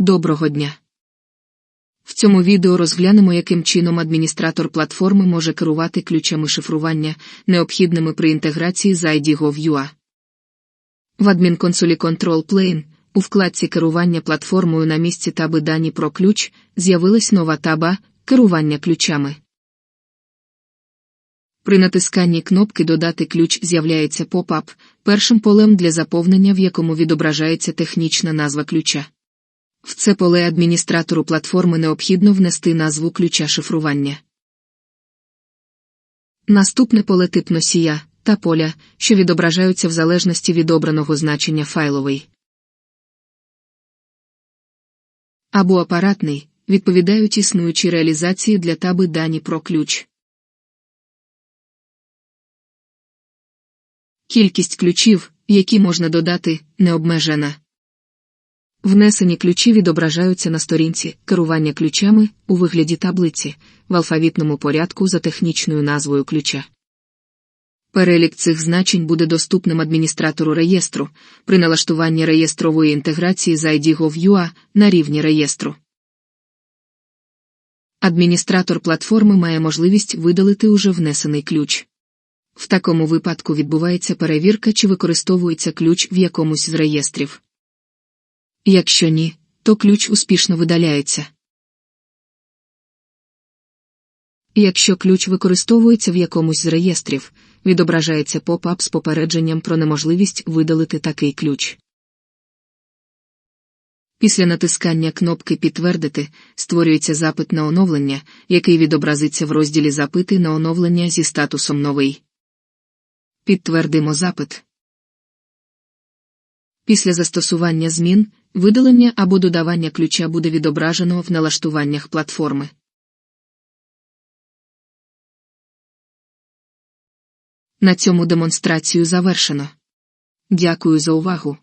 Доброго дня! В цьому відео розглянемо, яким чином адміністратор платформи може керувати ключами шифрування, необхідними при інтеграції з ID.gov.ua. В адмінконсолі Control Plane у вкладці Керування платформою на місці таби Дані про ключ з'явилась нова таба Керування ключами. При натисканні кнопки Додати ключ з'являється поп-ап, першим полем для заповнення, в якому відображається технічна назва ключа. В це поле адміністратору платформи необхідно внести назву ключа шифрування. Наступне поле тип носія та поля, що відображаються в залежності від обраного значення файловий. Або апаратний відповідають існуючій реалізації для таби дані про ключ. Кількість ключів, які можна додати, не обмежена. Внесені ключі відображаються на сторінці керування ключами у вигляді таблиці в алфавітному порядку за технічною назвою ключа. Перелік цих значень буде доступним адміністратору реєстру при налаштуванні реєстрової інтеграції з ID.gov.ua на рівні реєстру. Адміністратор платформи має можливість видалити уже внесений ключ. В такому випадку відбувається перевірка, чи використовується ключ в якомусь з реєстрів. Якщо ні, то ключ успішно видаляється. Якщо ключ використовується в якомусь з реєстрів, відображається поп-ап з попередженням про неможливість видалити такий ключ. Після натискання кнопки Підтвердити створюється запит на оновлення, який відобразиться в розділі Запити на оновлення зі статусом Новий. Підтвердимо запит. Після застосування змін, видалення або додавання ключа буде відображено в налаштуваннях платформи. На цьому демонстрацію завершено. Дякую за увагу.